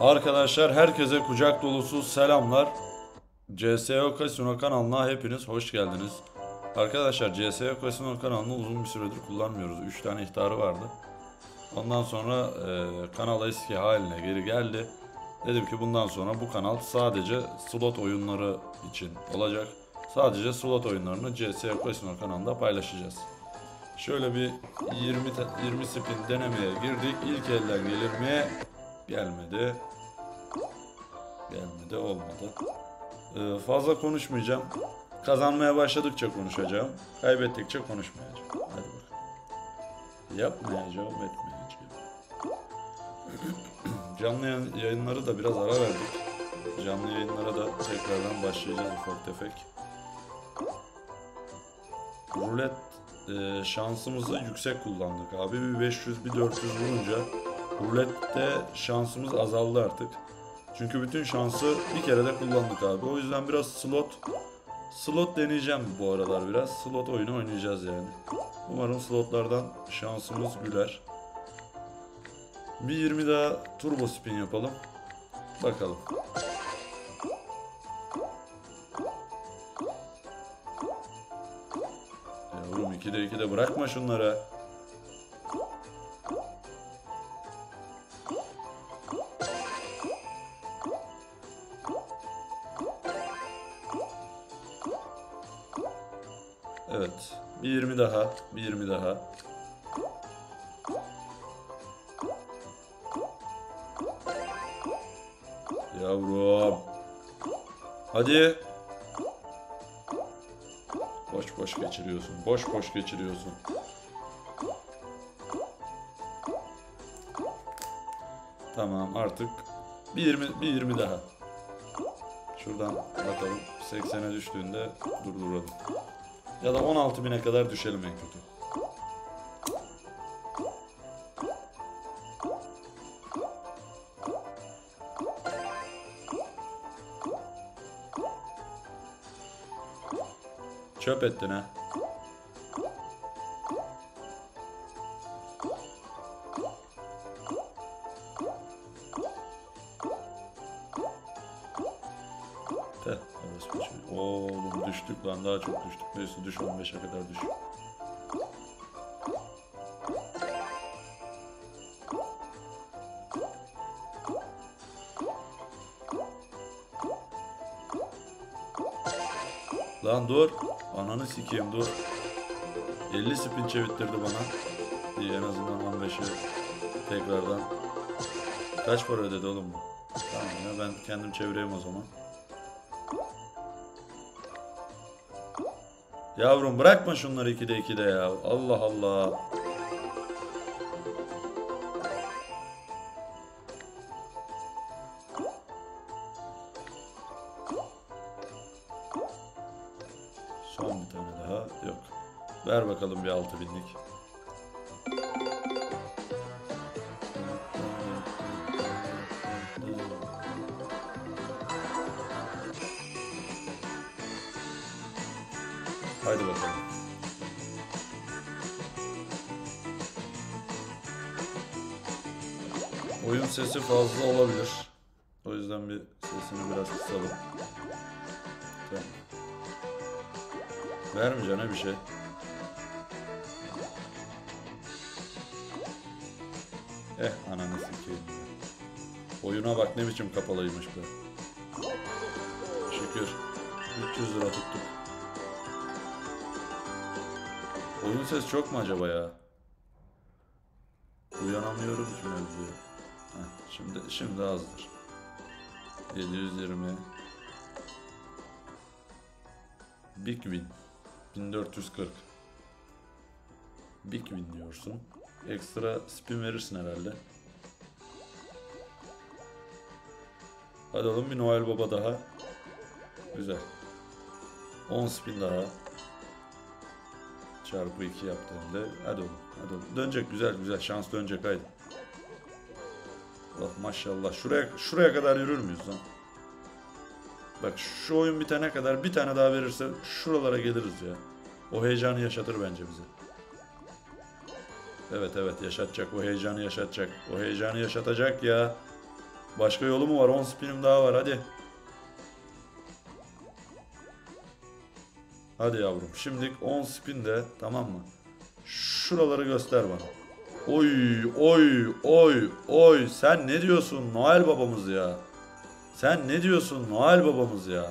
Arkadaşlar herkese kucak dolusu selamlar. CSO Casino kanalına hepiniz hoş geldiniz. Arkadaşlar CSO Casino kanalını uzun bir süredir kullanmıyoruz. 3 tane ihtarı vardı. Ondan sonra e, kanal eski haline geri geldi. Dedim ki bundan sonra bu kanal sadece slot oyunları için olacak. Sadece slot oyunlarını CSO Casino kanalında paylaşacağız. Şöyle bir 20 ta- 20 spin denemeye girdik. İlk elden gelir mi? Gelmedi. Gelmedi olmadı. Ee, fazla konuşmayacağım. Kazanmaya başladıkça konuşacağım. Kaybettikçe konuşmayacağım. Hadi bakalım. Yapmayacağım, etmeyeceğim. Canlı yayın- yayınları da biraz ara verdik. Canlı yayınlara da tekrardan başlayacağız ufak tefek. Rulet e, şansımızı yüksek kullandık abi. Bir 500 bir 400 vurunca rulette şansımız azaldı artık. Çünkü bütün şansı bir kere de kullandık abi. O yüzden biraz slot slot deneyeceğim bu aralar biraz. Slot oyunu oynayacağız yani. Umarım slotlardan şansımız güler. Bir 20 daha turbo spin yapalım. Bakalım. Yavrum 2'de 2'de bırakma şunları. Evet. Bir 20 daha. Bir 20 daha. Yavrum. Hadi. Boş boş geçiriyorsun. Boş boş geçiriyorsun. Tamam artık bir 20 bir 20 daha. Şuradan bakalım 80'e düştüğünde durduralım. Ya da 16.000'e kadar düşelim en kötü. Çöp ettin ha. Lan daha çok düştük. Neyse düş 15'e kadar düş. Lan dur. Ananı sikeyim dur. 50 spin çevirttirdi bana. İyi en azından 15'i tekrardan. Kaç para ödedi oğlum bu? Tamam ya ben kendim çevireyim o zaman. Yavrum bırakma şunları 2'de 2'de ya. Allah Allah. Son bir tane daha. Yok. Ver bakalım bir 6000'lik. Haydi fazla olabilir. O yüzden bir sesini biraz kısalım. Tamam. Vermeyeceğine bir şey. Eh ananı sikeyim. Oyuna bak ne biçim kapalıymış be. Şükür. 300 lira tuttuk. Oyun ses çok mu acaba ya? Uyanamıyorum ki mevzuya. Şimdi, şimdi azdır. 720 Big Win 1440 Big Win diyorsun. Ekstra spin verirsin herhalde. Hadi oğlum bir Noel Baba daha. Güzel. 10 spin daha. Çarpı 2 yaptığımda. Hadi oğlum. Hadi oğlum. Dönecek güzel güzel. Şans dönecek haydi. Oh maşallah. Şuraya şuraya kadar yürür müyüz lan? Bak şu oyun bitene kadar bir tane daha verirse şuralara geliriz ya. O heyecanı yaşatır bence bize. Evet evet yaşatacak. O heyecanı yaşatacak. O heyecanı yaşatacak ya. Başka yolu mu var? 10 spinim daha var hadi. Hadi yavrum. Şimdi 10 spin de tamam mı? Şuraları göster bana. Oy oy oy oy sen ne diyorsun Noel babamız ya? Sen ne diyorsun Noel babamız ya?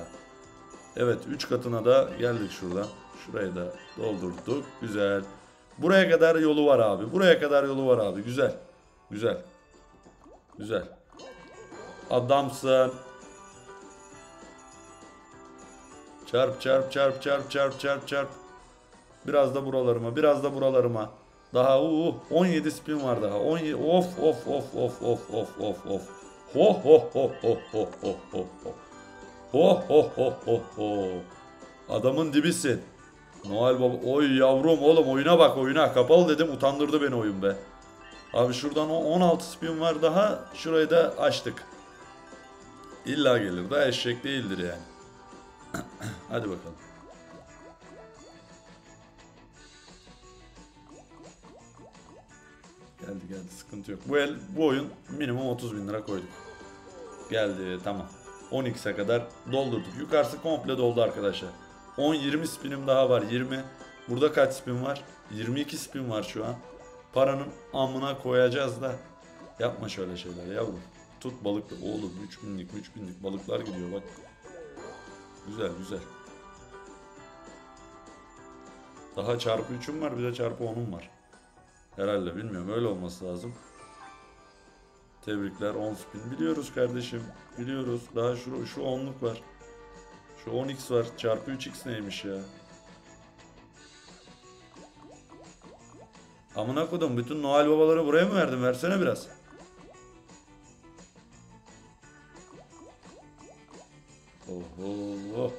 Evet 3 katına da geldik şuradan. Şurayı da doldurduk. Güzel. Buraya kadar yolu var abi. Buraya kadar yolu var abi. Güzel. Güzel. Güzel. Adamsın. Çarp çarp çarp çarp çarp çarp çarp. Biraz da buralarıma, biraz da buralarıma. Daha uh 17 spin var daha. 17 of of of of of of of of. Ho ho ho ho ho ho ho ho. Ho ho ho ho ho. Adamın dibisin. Noel baba. Oy yavrum oğlum oyuna bak oyuna. Kapalı dedim utandırdı beni oyun be. Abi şuradan o 16 spin var daha. Şurayı da açtık. İlla gelir. Daha eşek değildir yani. Hadi bakalım. Geldi geldi sıkıntı yok. Bu el bu oyun minimum 30 bin lira koyduk. Geldi tamam. 10x'e kadar doldurduk. Yukarısı komple doldu arkadaşlar. 10-20 spinim daha var. 20. Burada kaç spin var? 22 spin var şu an. Paranın amına koyacağız da. Yapma şöyle şeyler yavrum. Tut balık. Oğlum 3 binlik 3 binlik balıklar gidiyor bak. Güzel güzel. Daha çarpı 3'üm var bir de çarpı 10'um var. Herhalde bilmiyorum öyle olması lazım. Tebrikler 10 spin. Biliyoruz kardeşim. Biliyoruz. Daha şu, şu 10'luk var. Şu 10x var. Çarpı 3x neymiş ya? Amına kodum bütün Noel babaları buraya mı verdin? Versene biraz. Oho.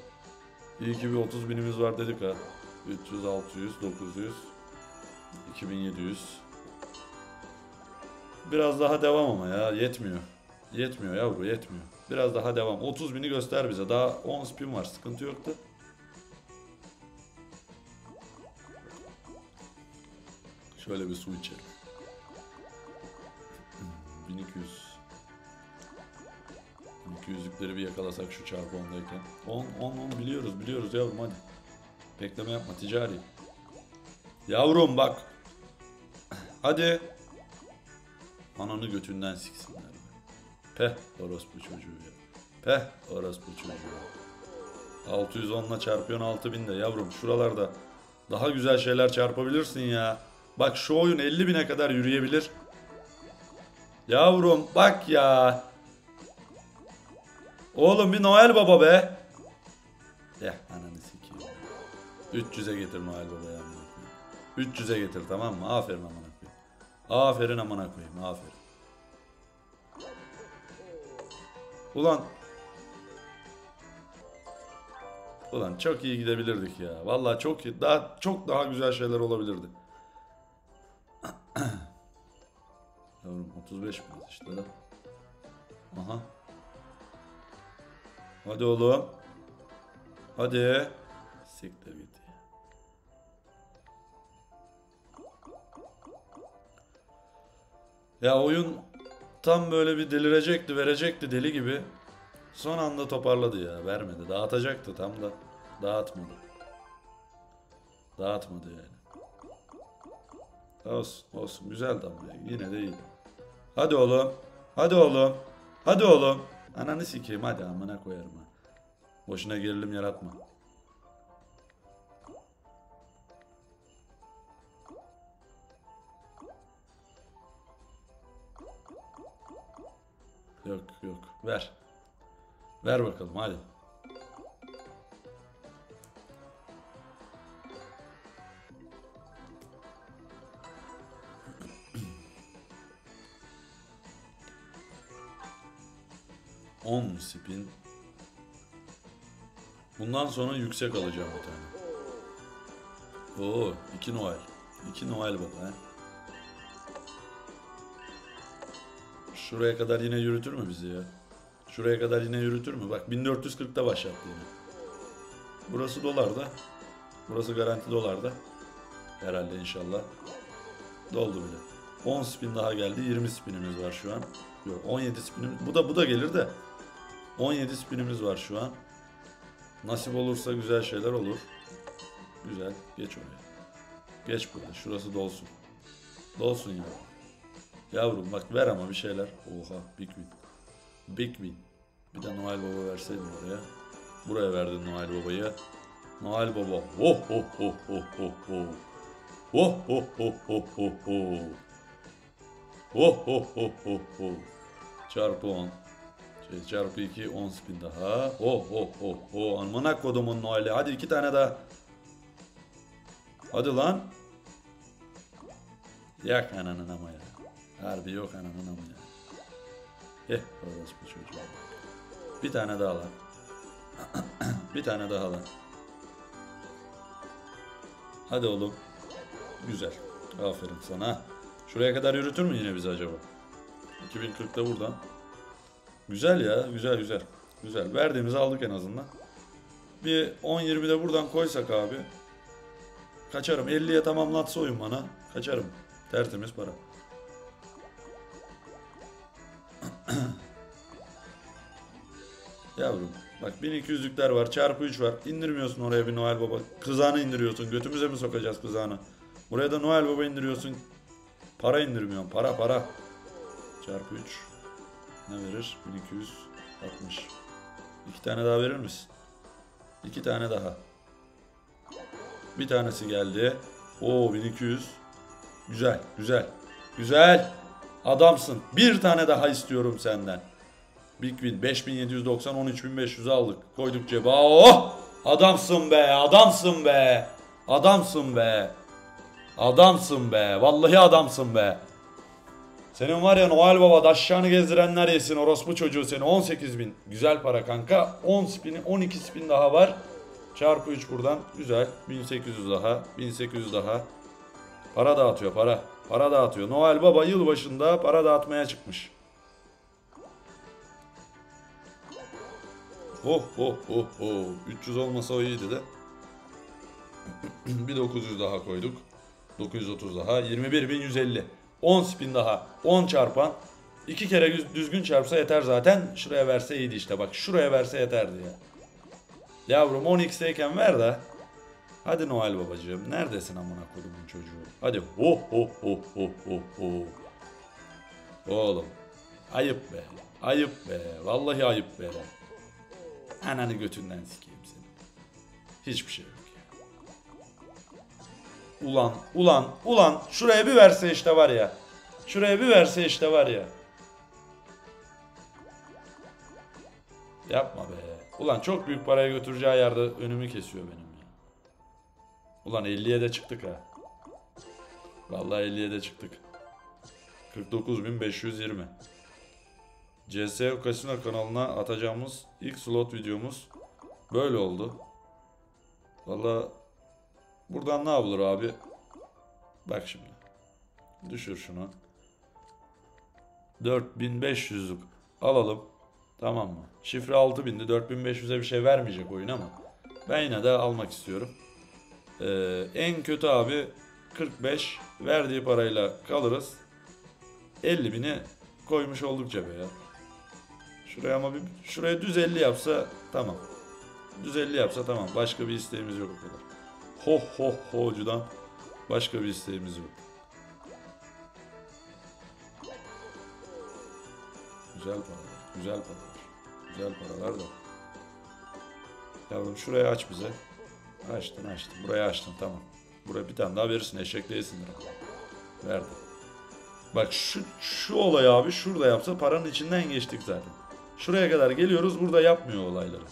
İyi ki bir 30 binimiz var dedik ha. 300, 600, 900, 2700. Biraz daha devam ama ya yetmiyor. Yetmiyor yavru yetmiyor. Biraz daha devam. 30 bini göster bize. Daha 10 spin var. Sıkıntı yoktu. Şöyle bir su içelim. 1200. 1200'lükleri bir yakalasak şu çarpı 10'dayken. 10, 10, 10 biliyoruz biliyoruz yavrum hadi. Bekleme yapma ticari. Yavrum bak. Hadi. Ananı götünden siksinler. be. Peh orospu çocuğu ya. Peh orospu çocuğu. 610 ile çarpıyorsun 6000 de yavrum şuralarda daha güzel şeyler çarpabilirsin ya. Bak şu oyun 50 bine kadar yürüyebilir. Yavrum bak ya. Oğlum bir Noel Baba be. Ya ananı sikeyim. 300'e getir Noel koyayım. 300'e getir tamam mı? Aferin koyayım. Aferin amına koyayım. Aferin. Ulan Ulan çok iyi gidebilirdik ya. Vallahi çok iyi. Daha çok daha güzel şeyler olabilirdi. Yavrum 35 mi işte? Aha. Hadi oğlum. Hadi. Siktir git ya. Oyun tam böyle bir delirecekti, verecekti deli gibi. Son anda toparladı ya, vermedi. Dağıtacaktı tam da dağıtmadı. Dağıtmadı yani. Olsun, olsun. Güzeldi ama yine de iyi. Hadi oğlum. Hadi oğlum. Hadi oğlum. Ananı sikeyim hadi amına koyarım ha. Boşuna gerilim yaratma. Yok yok ver. Ver bakalım hadi. On spin. Bundan sonra yüksek alacağım bir tane. Oo, iki Noel. İki Noel baba he. Şuraya kadar yine yürütür mü bizi ya? Şuraya kadar yine yürütür mü? Bak 1440'da başlattı yine. Burası dolarda. Burası garanti dolarda. Herhalde inşallah. Doldu bile. 10 spin daha geldi. 20 spinimiz var şu an. Yok 17 spinimiz. Bu da bu da gelir de. 17 spinimiz var şu an. Nasip olursa güzel şeyler olur. Güzel. Geç oraya. Geç burada. Şurası dolsun. Dolsun ya. Yavrum bak ver ama bir şeyler. Oha big win. Big win. Bir de Noel Baba verseydin oraya. Buraya verdin Noel Baba'yı. Noel Baba. Oh oh oh oh oh oh. Oh oh oh oh oh oh. Oh oh oh oh oh. Çarpı 10. Şey, çarpı 2 10 spin daha. Oh oh oh oh. Amına kodumun Noel'i. Hadi iki tane daha. Hadi lan. Yak ananın ama ya. Harbi yok ananın ama ya. Eh orospu çocuğu. Bir tane daha lan. bir tane daha lan. Hadi oğlum. Güzel. Aferin sana. Şuraya kadar yürütür mü yine bizi acaba? 2040'da buradan. Güzel ya. Güzel güzel. Güzel. Verdiğimizi aldık en azından. Bir 10-20 de buradan koysak abi. Kaçarım. 50'ye tamamlatsa oyun bana. Kaçarım. Tertemiz para. Yavrum bak 1200'lükler var çarpı 3 var. İndirmiyorsun oraya bir Noel Baba. Kızağını indiriyorsun götümüze mi sokacağız kızağını? Buraya da Noel Baba indiriyorsun. Para indirmiyorsun para para. Çarpı 3 ne verir? 1260 iki tane daha verir misin? İki tane daha. Bir tanesi geldi. O 1200 güzel güzel. Güzel. Adamsın. Bir tane daha istiyorum senden Big Win 5790 13500 aldık. Koyduk cebe. Oh! Adamsın be, adamsın be. Adamsın be. Adamsın be. Vallahi adamsın be. Senin var ya Noel Baba daşşanı gezdirenler yesin orospu çocuğu seni 18 bin. Güzel para kanka. 10 spini 12 spin daha var. Çarpı 3 buradan. Güzel. 1800 daha. 1800 daha. Para dağıtıyor para. Para dağıtıyor. Noel Baba yılbaşında para dağıtmaya çıkmış. Oh oh oh oh. 300 olmasa o iyiydi de. bir 900 daha koyduk. 930 daha. 21.150. 10 spin daha. 10 çarpan. 2 kere düzgün çarpsa yeter zaten. Şuraya verse iyiydi işte. Bak şuraya verse yeterdi ya. Yavrum 10x'teyken ver de. Hadi Noel babacığım. Neredesin amına kodumun çocuğu? Hadi. Oh oh oh oh oh oh. Oğlum. Ayıp be. Ayıp be. Vallahi ayıp be. Ananı götünden sikeyim seni. Hiçbir şey yok ya. Ulan, ulan, ulan. Şuraya bir verse işte var ya. Şuraya bir verse işte var ya. Yapma be. Ulan çok büyük paraya götüreceği yerde önümü kesiyor benim ya. Ulan 50'ye de çıktık ha. Vallahi 50'ye de çıktık. 49.520. CSO Casino kanalına atacağımız ilk slot videomuz böyle oldu. Valla buradan ne yapılır abi? Bak şimdi. Düşür şunu. 4500'lük alalım. Tamam mı? Şifre 6000'di. 4500'e bir şey vermeyecek oyun ama ben yine de almak istiyorum. Ee, en kötü abi 45 verdiği parayla kalırız. 50 bini koymuş olduk cebe ya. Şuraya ama bir şuraya düz 50 yapsa tamam. Düz 50 yapsa tamam. Başka bir isteğimiz yok o kadar. Ho ho hocudan başka bir isteğimiz yok. Güzel paralar. Güzel paralar. Güzel paralar da. Yavrum şurayı aç bize. Açtın açtın. Burayı açtın tamam. Buraya bir tane daha verirsin. Eşek değilsindir. ama. Verdim. Bak şu, şu olay abi şurada yapsa paranın içinden geçtik zaten. Şuraya kadar geliyoruz burada yapmıyor olayları.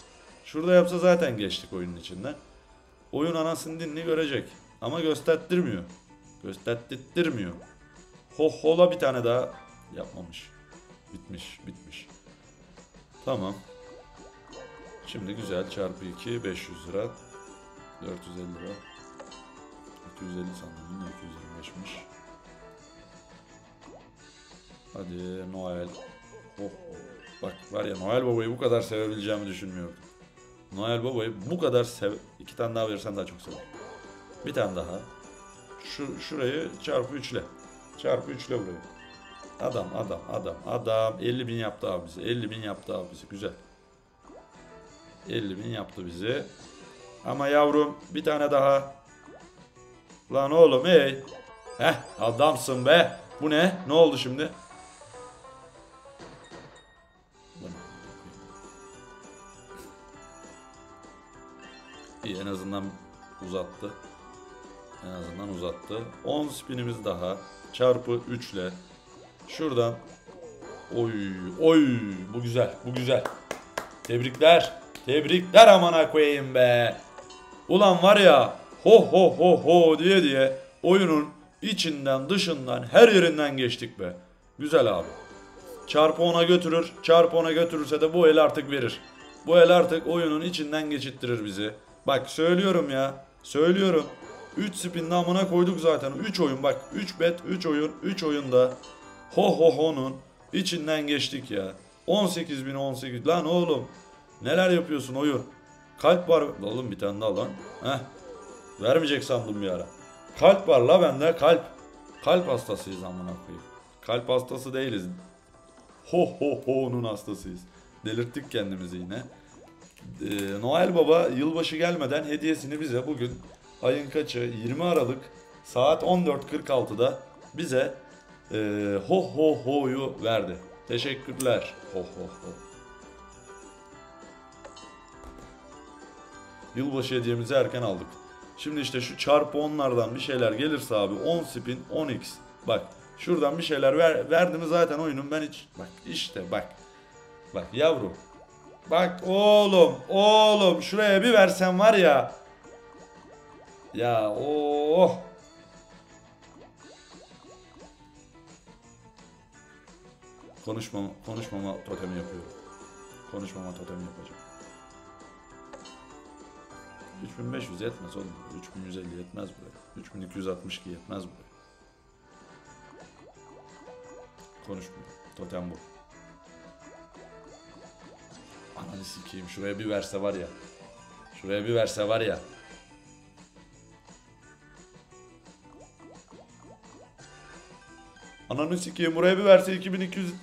Şurada yapsa zaten geçtik oyunun içinden. Oyun anasını dinli görecek. Ama gösterttirmiyor. Gösterttirmiyor. Ho hola bir tane daha yapmamış. Bitmiş bitmiş. Tamam. Şimdi güzel çarpı 2 500 lira. 450 lira. 250 sandım yine 225'miş. Hadi Noel. Oh. Bak var ya Noel Baba'yı bu kadar sevebileceğimi düşünmüyordum. Noel Baba'yı bu kadar sev... İki tane daha verirsen daha çok severim. Bir tane daha. Şu, şurayı çarpı üçle. Çarpı üçle burayı. Adam adam adam adam 50 bin yaptı abi bizi 50 bin yaptı abi bizi güzel 50 bin yaptı bizi ama yavrum bir tane daha lan oğlum ey Heh adamsın be bu ne ne oldu şimdi en azından uzattı en azından uzattı 10 spinimiz daha çarpı 3 ile Şuradan. Oy oy bu güzel bu güzel. Tebrikler. Tebrikler amana koyayım be. Ulan var ya ho ho ho ho diye diye oyunun içinden dışından her yerinden geçtik be. Güzel abi. Çarpı ona götürür. Çarpı ona götürürse de bu el artık verir. Bu el artık oyunun içinden geçittirir bizi. Bak söylüyorum ya. Söylüyorum. 3 spin amına koyduk zaten. 3 oyun bak. 3 bet 3 oyun. 3 oyunda Ho ho ho'nun içinden geçtik ya. 18 bin 18. Lan oğlum neler yapıyorsun oyun? Kalp var. Oğlum bir tane daha lan. Heh. Vermeyecek sandım bir ara. Kalp var la bende kalp. Kalp hastasıyız amına koyayım. Kalp hastası değiliz. Ho ho ho'nun hastasıyız. Delirttik kendimizi yine. Ee, Noel Baba yılbaşı gelmeden hediyesini bize bugün ayın kaçı 20 Aralık saat 14.46'da bize ee, ho ho ho'yu verdi. Teşekkürler. Ho ho ho. Yılbaşı hediyemizi erken aldık. Şimdi işte şu çarpı onlardan bir şeyler gelirse abi 10 spin 10x. Bak şuradan bir şeyler ver, verdi mi zaten oyunun ben hiç bak işte bak. Bak yavrum. Bak oğlum oğlum şuraya bir versen var ya. Ya oh. Konuşmama, konuşmama totemi yapıyorum. Konuşmama totemi yapacağım. 3500 yetmez oğlum. 3150 yetmez buraya. 3262 yetmez buraya. Konuşmuyor. Totem bu. Ananı sikeyim. Şuraya bir verse var ya. Şuraya bir verse var ya. Ananı sikeyim buraya bir verse 2200 Üf,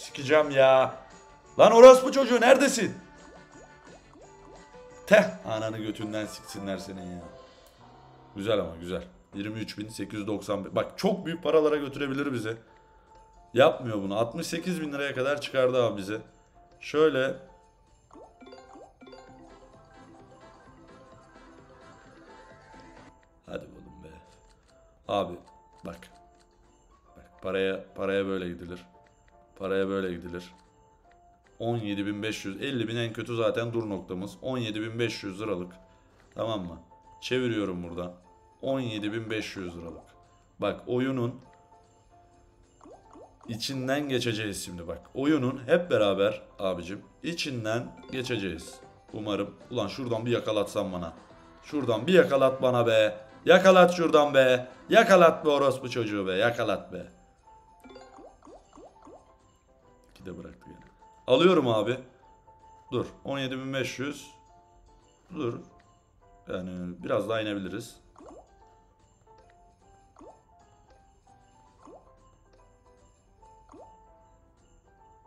sikeceğim ya. Lan orospu çocuğu neredesin? Teh ananı götünden siksinler senin ya. Güzel ama güzel. 23.891. Bak çok büyük paralara götürebilir bizi. Yapmıyor bunu. 68 bin liraya kadar çıkardı abi bizi. Şöyle. Abi bak. Bak paraya paraya böyle gidilir. Paraya böyle gidilir. 17.500 50 bin en kötü zaten dur noktamız. 17.500 liralık. Tamam mı? Çeviriyorum buradan. 17.500 liralık. Bak oyunun içinden geçeceğiz şimdi bak. Oyunun hep beraber abicim içinden geçeceğiz. Umarım. Ulan şuradan bir yakalatsan bana. Şuradan bir yakalat bana be. Yakalat şuradan be. Yakalat be orospu çocuğu be. Yakalat be. İki de bıraktı gene. Alıyorum abi. Dur. 17.500. Dur. Yani biraz daha inebiliriz.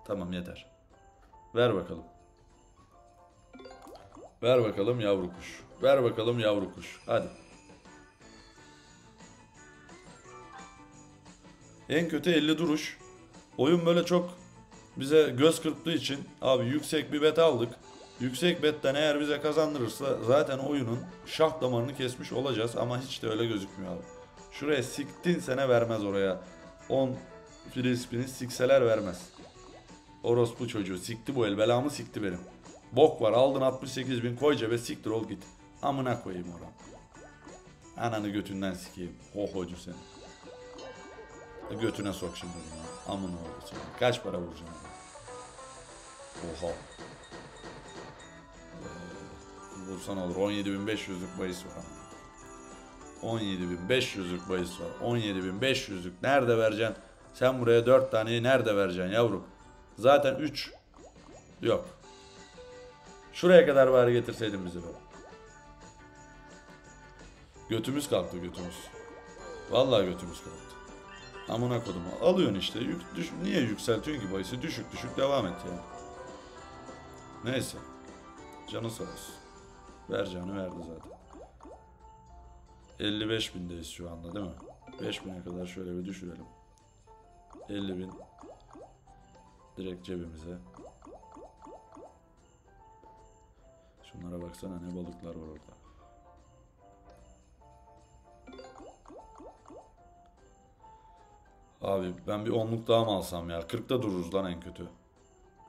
Tamam yeter. Ver bakalım. Ver bakalım yavru kuş. Ver bakalım yavru kuş. Hadi. En kötü 50 duruş. Oyun böyle çok bize göz kırptığı için abi yüksek bir bet aldık. Yüksek betten eğer bize kazandırırsa zaten oyunun şah damarını kesmiş olacağız ama hiç de öyle gözükmüyor abi. Şuraya siktin sene vermez oraya. 10 free spin'i sikseler vermez. Orospu çocuğu sikti bu el belamı sikti benim. Bok var aldın 68 bin koy cebe siktir ol git. Amına koyayım oran. Ananı götünden sikeyim. Hohocu seni. Götüne sok şimdi bunu. Amına oldu seni. Kaç para vuracaksın? Oha. Ee, vursan olur. 17.500'lük bahis var ama. 17.500'lük bahis var. 17.500'lük nerede vereceksin? Sen buraya 4 taneyi nerede vereceksin yavrum? Zaten 3 yok. Şuraya kadar bari getirseydin bizi be. Götümüz kalktı götümüz. Vallahi götümüz kalktı. Amına kodum. Alıyorsun işte. Yük, düş, niye yükseltiyorsun ki bahisi? Düşük düşük devam et yani. Neyse. Canı sağ olsun. Ver canı verdi zaten. 55 bindeyiz şu anda değil mi? 5 bine kadar şöyle bir düşürelim. 50 bin. Direkt cebimize. Şunlara baksana ne balıklar var orada. Abi ben bir onluk daha mı alsam ya? 40'ta dururuz lan en kötü.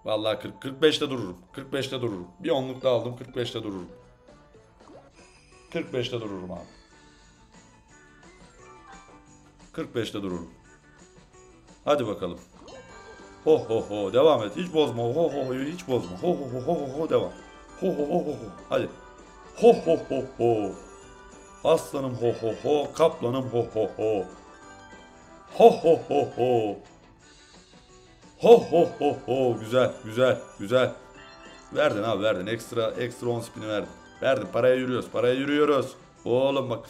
Vallahi 40 45'te dururum. 45'te dururum. Bir onluk daha aldım 45'te dururum. 45'te dururum abi. 45'te dururum. Hadi bakalım. Ho ho ho devam et. Hiç bozma. Ho ho ho hiç bozma. Ho ho ho ho ho devam. Ho ho ho ho ho. Hadi. Ho ho ho ho. Aslanım ho ho ho. Kaplanım ho ho ho. Ho ho ho ho. Ho ho ho ho. Güzel güzel güzel. Verdin abi verdin. Ekstra ekstra 10 spin'i verdin. Verdin. Paraya yürüyoruz. Paraya yürüyoruz. Oğlum bak.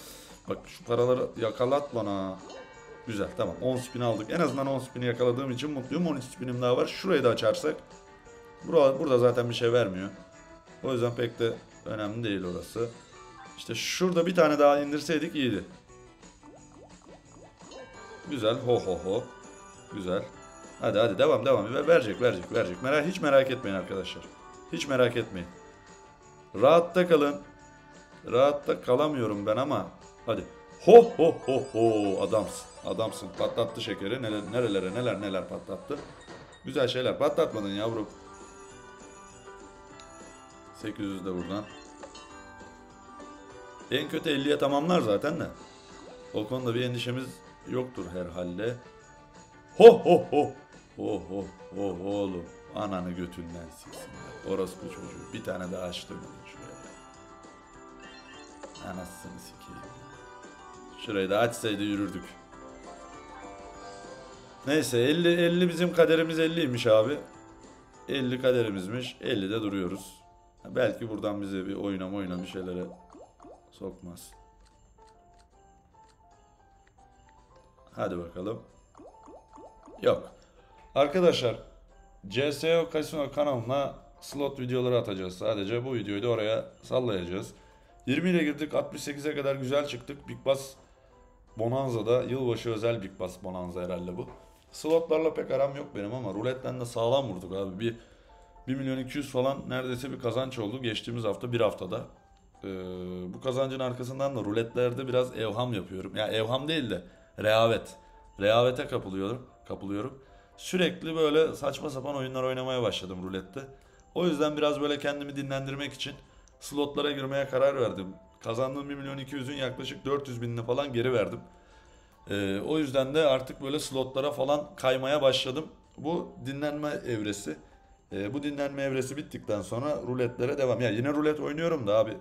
Bak şu paraları yakalat bana. Güzel tamam 10 spin aldık. En azından 10 spin'i yakaladığım için mutluyum. 13 spinim daha var. Şurayı da açarsak. Burada, burada zaten bir şey vermiyor. O yüzden pek de önemli değil orası. İşte şurada bir tane daha indirseydik iyiydi. Güzel ho ho ho. Güzel. Hadi hadi devam devam. Ver- Verecek verecek verecek. Merak, hiç merak etmeyin arkadaşlar. Hiç merak etmeyin. Rahatta kalın. Rahatta kalamıyorum ben ama. Hadi. Ho ho ho ho. Adamsın. Adamsın. Patlattı şekeri. Neler, nerelere neler neler patlattı. Güzel şeyler patlatmadın yavrum. 800 de buradan. En kötü 50'ye tamamlar zaten de. O konuda bir endişemiz yoktur herhalde. Ho ho ho. Ho ho ho oğlum. Ananı götünden siksinler. Orospu çocuğu. Bir tane daha açtırmadın şuraya. Anasını sikeyim. Şurayı da açsaydı yürürdük. Neyse 50 50 bizim kaderimiz 50'ymiş abi. 50 kaderimizmiş. 50'de duruyoruz. Belki buradan bize bir oyuna oyuna bir şeylere sokmaz. Hadi bakalım. Yok. Arkadaşlar CSO Casino kanalına slot videoları atacağız sadece. Bu videoyu da oraya sallayacağız. 20 ile girdik 68'e kadar güzel çıktık. Big Bass Bonanza'da yılbaşı özel Big Bass Bonanza herhalde bu. Slotlarla pek aram yok benim ama ruletten de sağlam vurduk abi. Bir 1 milyon 200 falan neredeyse bir kazanç oldu geçtiğimiz hafta bir haftada. Ee, bu kazancın arkasından da ruletlerde biraz evham yapıyorum. Ya evham değil de rehavet. Rehavete kapılıyorum. kapılıyorum. Sürekli böyle saçma sapan oyunlar oynamaya başladım rulette. O yüzden biraz böyle kendimi dinlendirmek için slotlara girmeye karar verdim. Kazandığım 1 milyon 200'ün yaklaşık 400 binini falan geri verdim. Ee, o yüzden de artık böyle slotlara falan kaymaya başladım. Bu dinlenme evresi. Ee, bu dinlenme evresi bittikten sonra ruletlere devam. Ya yine rulet oynuyorum da abi.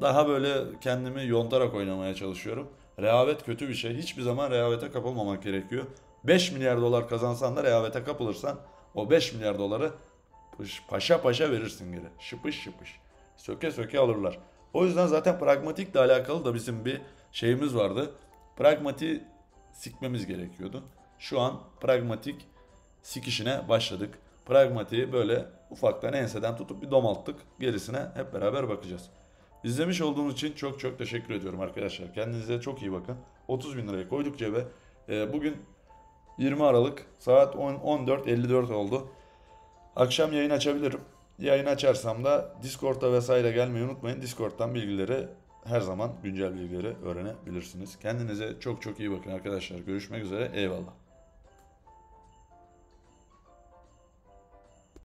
Daha böyle kendimi yontarak oynamaya çalışıyorum. Rehavet kötü bir şey. Hiçbir zaman rehavete kapılmamak gerekiyor. 5 milyar dolar kazansan da rehavete kapılırsan o 5 milyar doları paşa paşa verirsin geri. Şıpış şıpış. Söke söke alırlar. O yüzden zaten pragmatikle alakalı da bizim bir şeyimiz vardı. Pragmati sikmemiz gerekiyordu. Şu an pragmatik sikişine başladık. Pragmatiği böyle ufaktan enseden tutup bir domalttık. Gerisine hep beraber bakacağız. İzlemiş olduğunuz için çok çok teşekkür ediyorum arkadaşlar. Kendinize çok iyi bakın. 30 bin lirayı koyduk cebe. Ee, bugün 20 Aralık saat 10 14.54 oldu. Akşam yayın açabilirim. Yayın açarsam da Discord'da vesaire gelmeyi unutmayın. Discord'dan bilgileri her zaman güncel bilgileri öğrenebilirsiniz. Kendinize çok çok iyi bakın arkadaşlar. Görüşmek üzere. Eyvallah.